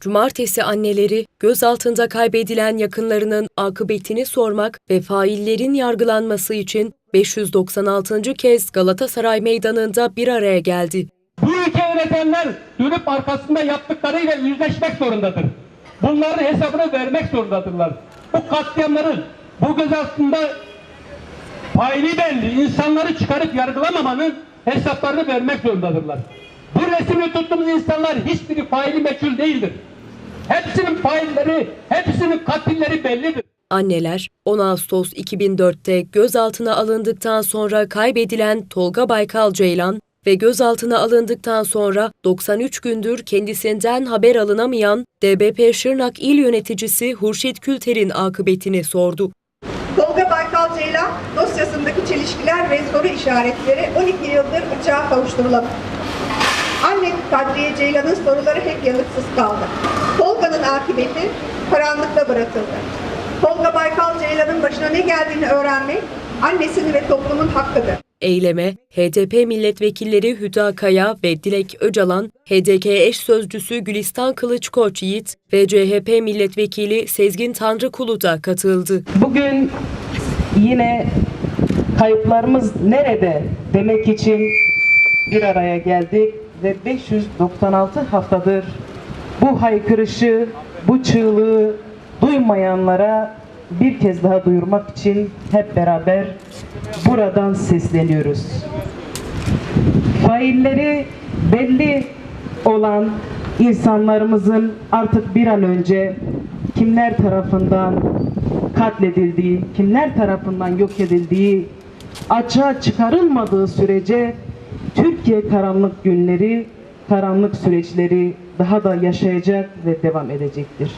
Cumartesi anneleri gözaltında kaybedilen yakınlarının akıbetini sormak ve faillerin yargılanması için 596. kez Galatasaray Meydanı'nda bir araya geldi. Bu ülke yönetenler dönüp arkasında yaptıklarıyla yüzleşmek zorundadır. Bunların hesabını vermek zorundadırlar. Bu katliamların, bu gözaltında faili belli insanları çıkarıp yargılamamanın hesaplarını vermek zorundadırlar. Bu resimde tuttuğumuz insanlar hiçbiri faili meçhul değildir. Hepsinin failleri, hepsinin katilleri bellidir. Anneler 10 Ağustos 2004'te gözaltına alındıktan sonra kaybedilen Tolga Baykal Ceylan ve gözaltına alındıktan sonra 93 gündür kendisinden haber alınamayan DBP Şırnak İl Yöneticisi Hurşit Külter'in akıbetini sordu. Tolga Baykal Ceylan dosyasındaki çelişkiler ve soru işaretleri 12 yıldır açığa kavuşturulamadı. Kadriye Ceylan'ın soruları hep yanıtsız kaldı. Tolga'nın akıbeti karanlıkta bırakıldı. Tolga Baykal Ceylan'ın başına ne geldiğini öğrenmek annesinin ve toplumun hakkıdır. Eyleme HDP milletvekilleri Hüda Kaya ve Dilek Öcalan, HDK eş sözcüsü Gülistan Kılıçkoç Yiğit ve CHP milletvekili Sezgin Tanrıkulu da katıldı. Bugün yine kayıplarımız nerede demek için bir araya geldik ve 596 haftadır bu haykırışı, bu çığlığı duymayanlara bir kez daha duyurmak için hep beraber buradan sesleniyoruz. Failleri belli olan insanlarımızın artık bir an önce kimler tarafından katledildiği, kimler tarafından yok edildiği açığa çıkarılmadığı sürece Türkiye karanlık günleri, karanlık süreçleri daha da yaşayacak ve devam edecektir.